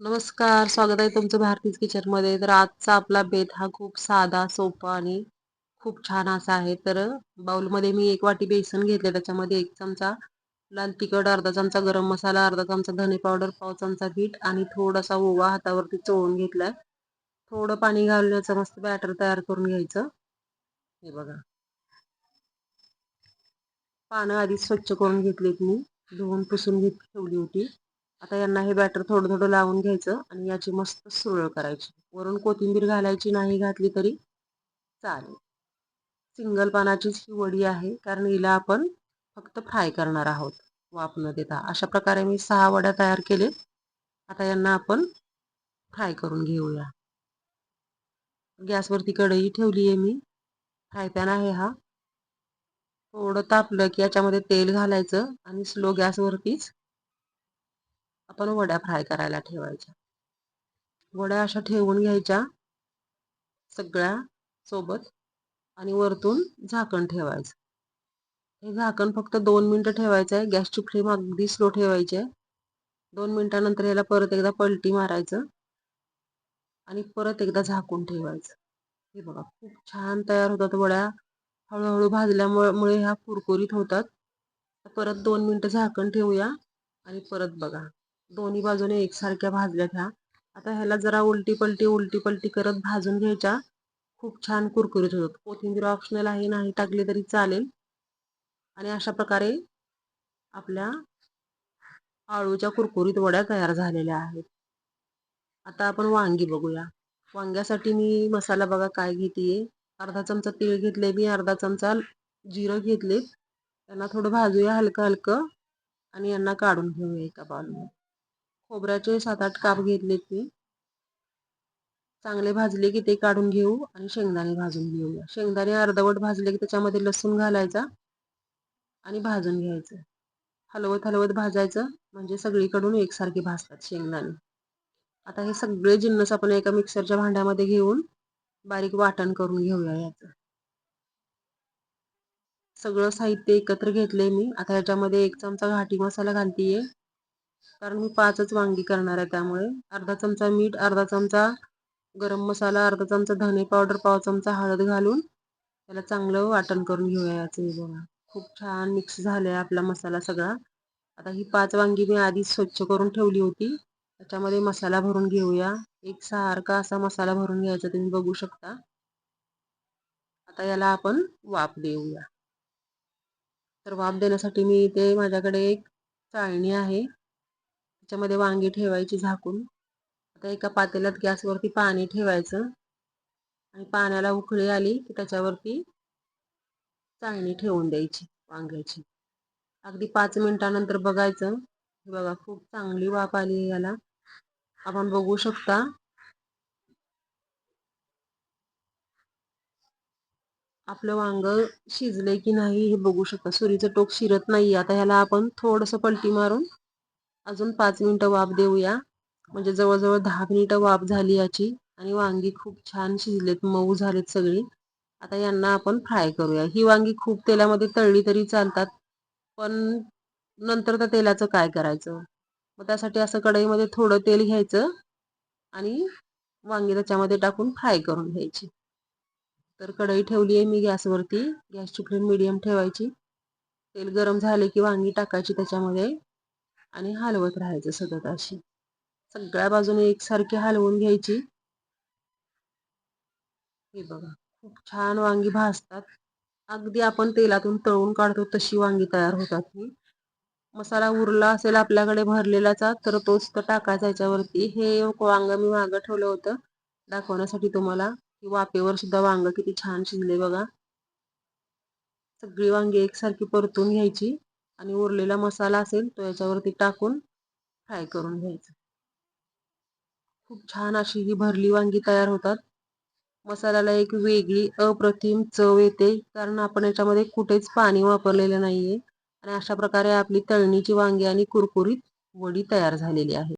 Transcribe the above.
नमस्कार स्वागत आहे तुमचं भारतीज किचनमध्ये तर आजचा आपला बेत हा खूप साधा सोपा आणि खूप छान असा आहे. तर बाऊलमध्ये मी एक वाटी बेसन घेतले त्याच्यामध्ये एक चमचा लाल तिखट अर्धा चमचा गरम मसाला अर्धा चमचा धने पावडर पाव चमचा पीठ आणि थोडासा ओवा हातावरती चोळून घेतलाय. थोडं पाणी घालण्याचं मस्त बॅटर तयार करून घ्यायचं. हे बघा. पानं आधी स्वच्छ करून घेतलीत मी. धुवून पुसून घेत ठेवली होती. आता यांना हे बॅटर थोडं थोडं लावून घ्यायचं आणि याची मस्त सुरळ करायची. वरून कोथिंबीर घालायची नाही घातली तरी चालेल. सिंगल पानाचीच ही वडी आहे कारण हिला आपण फक्त फ्राय करणार आहोत वाफ न देता. अशा प्रकारे मी सहा वड्या तयार केलेत आता यांना आपण फ्राय करून घेऊया. गॅसवरती कढई ठेवली आहे मी. फ्राय पॅन आहे हा. थोडं तापलं की याच्यामध्ये तेल घालायचं आणि स्लो गॅसवरतीच आपण वड्या फ्राय करायला ठेवायच्या. वड्या अशा ठेवून घ्यायच्या. सगळ्या सोबत आणि वरतून झाकण ठेवायचं. हे झाकण फक्त दोन मिनटं ठेवायचं आहे. गॅसची फ्लेम अगदी स्लो ठेवायची आहे. दोन मिनिटानंतर याला परत एकदा पलटी मारायचं आणि परत एकदा झाकून ठेवायचं. हे बघा खूप छान तयार होतात वड्या. हळूहळू भाजल्यामुळे ह्या कुरकुरीत होतात. परत दोन मिनटं झाकण ठेवूया आणि परत बघा. दोन्ही बाजूने एकसारख्या भाजल्या ह्या आता ह्याला जरा उलटी पलटी उलटी पलटी करत भाजून घ्यायच्या. खूप छान कुरकुरीत होतात. कोथिंबीर ऑप्शनल आहे नाही टाकली तरी चालेल. आणि अशा प्रकारे आपल्या आळूच्या कुरकुरीत वड्या तयार झालेल्या आहेत. आता आपण वांगी बघूया. वांग्यासाठी मी मसाला बघा काय घेते अर्धा चमचा तीळ घेतले मी अर्धा चमचा जिरं घेतले त्यांना थोडं भाजूया हलकं हलकं आणि यांना काढून घेऊया एका बाजूला खोबऱ्याचे सात आठ काप घेतलेत मी. चांगले भाजले की ते काढून घेऊ आणि शेंगदाणे भाजून घेऊया. शेंगदाणे अर्धवट भाजले की त्याच्यामध्ये लसूण घालायचा आणि भाजून घ्यायचं. हलवत हलवत भाजायचं म्हणजे सगळीकडून एकसारखे भाजतात शेंगदाणे. आता हे सगळे जिन्नस आपण एका मिक्सरच्या भांड्यामध्ये घेऊन बारीक वाटण करून घेऊया याचं. सगळं साहित्य एकत्र घेतलंय मी. आता याच्यामध्ये एक चमचा घाटी मसाला घालतीये. कारण मी पाचच वांगी करणार आहे त्यामुळे. अर्धा चमचा मीठ अर्धा चमचा गरम मसाला अर्धा चमचा धने पावडर पाव चमचा हळद घालून त्याला चांगलं वाटण करून घेऊया याचं बघा. खूप छान मिक्स झालाय आपला मसाला सगळा. आता ही पाच वांगी मी आधी स्वच्छ करून ठेवली होती. त्याच्यामध्ये मसाला भरून घेऊया. एक सारखा असा मसाला भरून घ्यायचा तुम्ही बघू शकता. आता याला आपण वाफ देऊया. तर वाफ देण्यासाठी मी इथे माझ्याकडे एक चाळणी आहे. त्याच्यामध्ये वांगी ठेवायची झाकून. आता एका पातेल्यात गॅसवरती पाणी ठेवायचं. आणि पाण्याला उकळी आली की त्याच्यावरती चाळणी ठेवून द्यायची वांग्याची. अगदी पाच मिनिटानंतर बघायचं. हे बघा खूप चांगली वाफ आली याला. आपण बघू शकता. आपलं वांग शिजलंय की नाही हे बघू शकता. सुरीचं टोक शिरत नाही आता ह्याला आपण थोडंसं पलटी मारून अजून पाच मिनिटं वाफ देऊया. म्हणजे जवळजवळ दहा मिनिटं वाफ झाली याची. आणि वांगी खूप छान शिजलेत मऊ झालेत सगळी. आता यांना आपण फ्राय करूया. ही वांगी खूप तेलामध्ये तळली तरी चालतात पण नंतर त्या तेलाचं काय करायचं? मग त्यासाठी असं कढईमध्ये थोडं तेल घ्यायचं आणि वांगी त्याच्यामध्ये टाकून फ्राय करून घ्यायची. तर कढई ठेवली आहे मी गॅसवरती. गॅसची फ्लेम मिडियम ठेवायची. तेल गरम झाले की वांगी टाकायची त्याच्यामध्ये. आणि हलवत राहायचं सतत अशी. सगळ्या बाजूने एकसारखी हलवून घ्यायची. हे बघा खूप छान वांगी भाजतात. अगदी आपण तेलातून तळून काढतो तशी वांगी तयार होतात ही. मसाला उरला असेल आपल्याकडे भरलेलाचा तर तोच तर टाकायचा याच्यावरती. हे वांग मी मागं ठेवलं होतं दाखवण्यासाठी तुम्हाला. की वाफेवर सुद्धा वांग किती छान शिजले बघा. सगळी वांगी एकसारखी परतून घ्यायची. आणि उरलेला मसाला असेल तो याच्यावरती टाकून फ्राय करून घ्यायचा. खूप छान अशी ही भरली वांगी तयार होतात. मसाल्याला एक वेगळी अप्रतिम चव येते कारण आपण याच्यामध्ये कुठेच पाणी वापरलेलं नाहीये. आणि अशा प्रकारे आपली तळणीची वांगी आणि कुरकुरीत वडी तयार झालेली आहे.